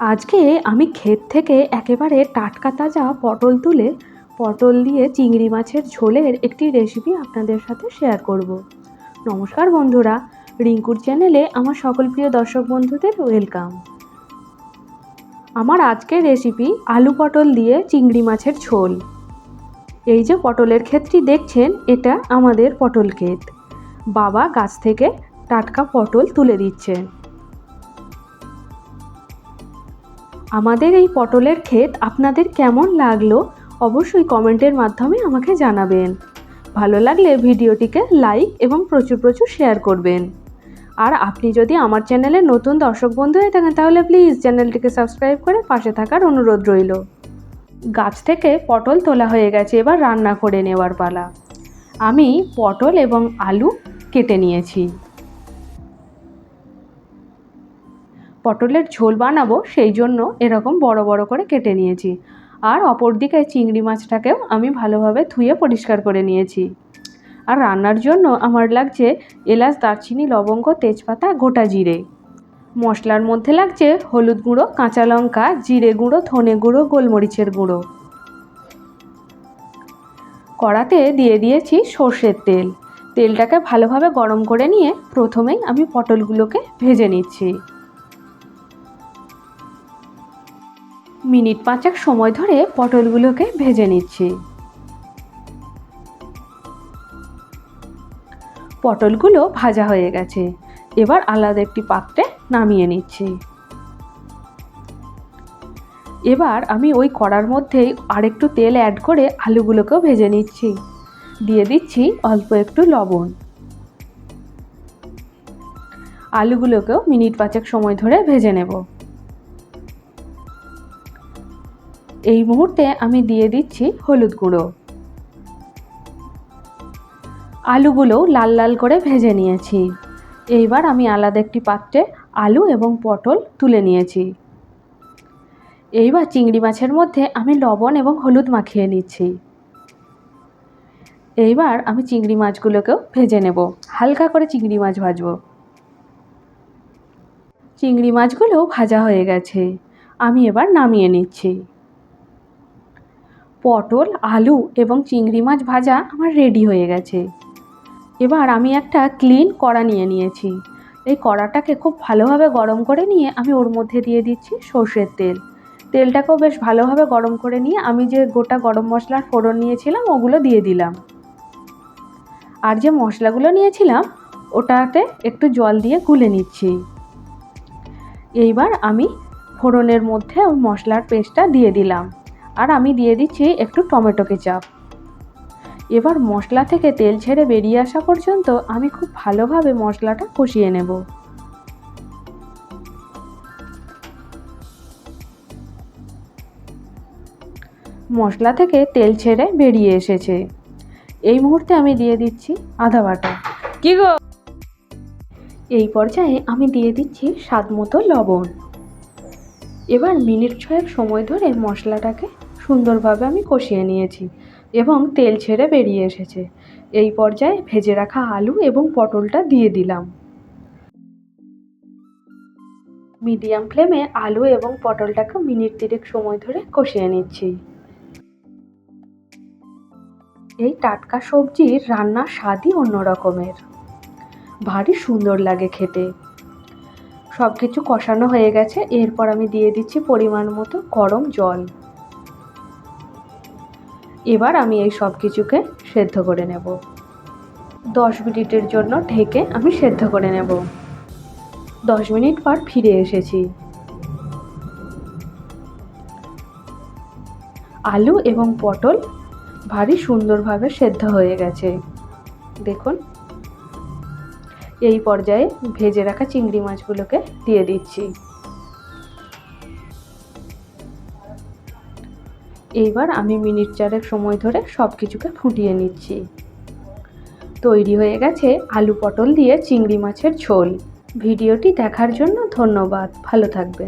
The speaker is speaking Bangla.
আজকে আমি ক্ষেত থেকে একেবারে টাটকা তাজা পটল তুলে পটল দিয়ে চিংড়ি মাছের ঝোলের একটি রেসিপি আপনাদের সাথে শেয়ার করব। নমস্কার বন্ধুরা, রিঙ্কুর চ্যানেলে আমার সকল প্রিয় দর্শক বন্ধুদের ওয়েলকাম আমার আজকের রেসিপি আলু পটল দিয়ে চিংড়ি মাছের ঝোল। এই যে পটলের ক্ষেতটি দেখছেন, এটা আমাদের পটল ক্ষেত। বাবা গাছ থেকে টাটকা পটল তুলে দিচ্ছে। আমাদের এই পটলের ক্ষেত আপনাদের কেমন লাগল অবশ্যই কমেন্টের মাধ্যমে আমাকে জানাবেন। ভালো লাগলে ভিডিওটিকে লাইক এবং প্রচুর প্রচুর শেয়ার করবেন। আর আপনি যদি আমার চ্যানেলে নতুন দর্শক বন্ধু হয়ে থাকেন, তাহলে প্লিজ চ্যানেলটিকে সাবস্ক্রাইব করে পাশে থাকার অনুরোধ রইল। গাছ থেকে পটল তোলা হয়ে গেছে, এবার রান্না করে নেওয়ার পালা। আমি পটল এবং আলু কেটে নিয়েছি। পটলের ঝোল বানাবো, সেই জন্য এরকম বড় বড় করে কেটে নিয়েছি। আর অপর দিকে চিংড়ি মাছটাকেও আমি ভালোভাবে ধুয়ে পরিষ্কার করে নিয়েছি। আর রান্নার জন্য আমার লাগছে এলাচ, দারচিনি, লবঙ্গ, তেজপাতা, গোটা জিরে। মশলার মধ্যে লাগছে হলুদ গুঁড়ো, কাঁচা লঙ্কা, জিরে গুঁড়ো, ধনে গুঁড়ো, গোলমরিচের গুঁড়ো। কড়াতে দিয়ে দিয়েছি সর্ষের তেল। তেলটাকে ভালোভাবে গরম করে নিয়ে প্রথমেই আমি পটলগুলোকে ভেজে নিচ্ছি। মিনিট পাঁচেক সময় ধরে পটলগুলোকে ভেজে নিচ্ছি। পটলগুলো ভাজা হয়ে গেছে। এবার আলাদা একটি পাত্রে নামিয়ে নিচ্ছি। এবার আমি ওই কড়ার মধ্যেই আরেকটু তেল অ্যাড করে আলুগুলোকেও ভেজে নিচ্ছি। দিয়ে দিচ্ছি অল্প একটু লবণ। আলুগুলোকেও মিনিট পাঁচেক সময় ধরে ভেজে নেব। এই মুহূর্তে আমি দিয়ে দিচ্ছি হলুদ গুঁড়ো। আলুগুলোও লাল লাল করে ভেজে নিয়েছি। এইবার আমি আলাদা একটি পাত্রে আলু এবং পটল তুলে নিয়েছি। এইবার চিংড়ি মাছের মধ্যে আমি লবণ এবং হলুদ মাখিয়ে নিচ্ছি। এইবার আমি চিংড়ি মাছগুলোকেও ভেজে নেব। হালকা করে চিংড়ি মাছ ভাজবো। চিংড়ি মাছগুলোও ভাজা হয়ে গেছে। আমি এবার নামিয়ে নিচ্ছি। পটল, আলু এবং চিংড়ি মাছ ভাজা আমার রেডি হয়ে গেছে। এবার আমি একটা ক্লিন কড়া নিয়ে নিয়েছি। এই কড়াটাকে খুব ভালোভাবে গরম করে নিয়ে আমি ওর মধ্যে দিয়ে দিচ্ছি সর্ষের তেল। তেলটাকেও বেশ ভালোভাবে গরম করে নিয়ে আমি যে গোটা গরম মশলার ফোড়ন নিয়েছিলাম, ওগুলো দিয়ে দিলাম। আর যে মশলাগুলো নিয়েছিলাম, ওটাতে একটু জল দিয়ে গুলে নিচ্ছি। এইবার আমি ফোড়নের মধ্যে ওই মশলার পেস্টটা দিয়ে দিলাম। আর আমি দিয়ে দিচ্ছি একটু টমেটো কেচাপ এবার মশলা থেকে তেল ছেড়ে বেরিয়ে আসা পর্যন্ত আমি খুব ভালোভাবে মশলাটা কষিয়ে নেব। মশলা থেকে তেল ছেড়ে বেরিয়ে এসেছে। এই মুহূর্তে আমি দিয়ে দিচ্ছি আদা বাটা। কি গো? এই পর্যায়ে আমি দিয়ে দিচ্ছি স্বাদ মতো লবণ। এবার মিনিট ছয়েক সময় ধরে মশলাটাকে সুন্দরভাবে আমি কষিয়ে নিয়েছি এবং তেল ছেড়ে বেরিয়ে এসেছে। এই পর্যায়ে ভেজে রাখা আলু এবং পটলটা দিয়ে দিলাম। মিডিয়াম ফ্লেমে আলু এবং পটলটাকে মিনিট তিরেক সময় ধরে কষিয়ে নিচ্ছি। এই টাটকা সবজির রান্নার স্বাদই অন্য রকমের। ভারী সুন্দর লাগে খেতে। সব কিছু কষানো হয়ে গেছে, এরপর আমি দিয়ে দিচ্ছি পরিমাণ মতো গরম জল। এবার আমি এই সব কিছুকে সেদ্ধ করে নেব। দশ মিনিটের জন্য ঢেকে আমি সেদ্ধ করে নেব। দশ মিনিট পর ফিরে এসেছি। আলু এবং পটল ভারী সুন্দরভাবে সেদ্ধ হয়ে গেছে। দেখুন। এই পর্যায়ে ভেজে রাখা চিংড়ি মাছগুলোকে দিয়ে দিচ্ছি। এইবার আমি মিনিট চারেক সময় ধরে সব কিছুকে ফুটিয়ে নিচ্ছি। তৈরি হয়ে গেছে আলু পটল দিয়ে চিংড়ি মাছের ঝোল। ভিডিওটি দেখার জন্য ধন্যবাদ। ভালো থাকবেন।